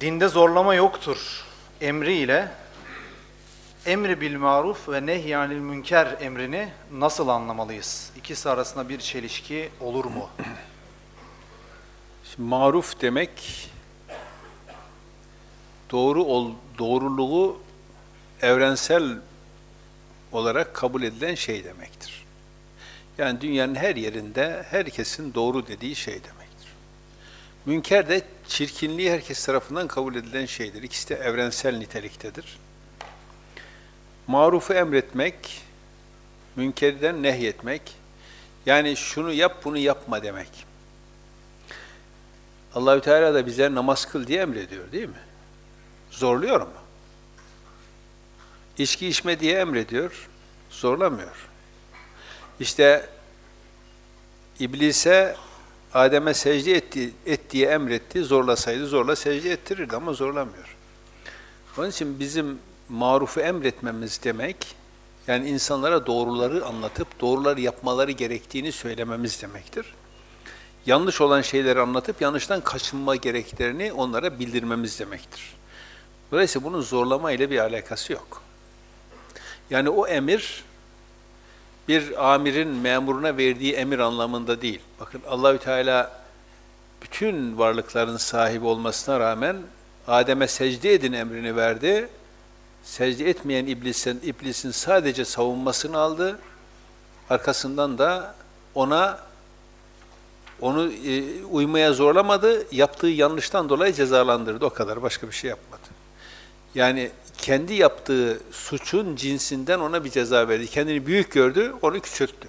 Dinde zorlama yoktur emri ile emri bil maruf ve nehyanil münker emrini nasıl anlamalıyız? İkisi arasında bir çelişki olur mu? Şimdi maruf demek doğru ol, doğruluğu evrensel olarak kabul edilen şey demektir. Yani dünyanın her yerinde herkesin doğru dediği şey demektir. Münker de çirkinliği herkes tarafından kabul edilen şeydir. İkisi de evrensel niteliktedir. Marufu emretmek, münkerden nehyetmek, yani şunu yap bunu yapma demek. Allahü Teala da bize namaz kıl diye emrediyor değil mi? Zorluyor mu? İçki içme diye emrediyor, zorlamıyor. İşte iblise Adem'e secde etti, et diye emretti, zorlasaydı zorla secde ettirirdi ama zorlamıyor. Onun için bizim marufu emretmemiz demek, yani insanlara doğruları anlatıp doğruları yapmaları gerektiğini söylememiz demektir yanlış olan şeyleri anlatıp yanlıştan kaçınma gereklerini onlara bildirmemiz demektir. Dolayısıyla bunun zorlama ile bir alakası yok. Yani o emir bir amirin memuruna verdiği emir anlamında değil. Bakın Allahü Teala bütün varlıkların sahibi olmasına rağmen Adem'e secde edin emrini verdi. Secde etmeyen iblisin, iblisin sadece savunmasını aldı. Arkasından da ona onu e, uymaya zorlamadı, yaptığı yanlıştan dolayı cezalandırdı. O kadar, başka bir şey yapmadı. Yani kendi yaptığı suçun cinsinden ona bir ceza verdi. Kendini büyük gördü, onu küçülttü.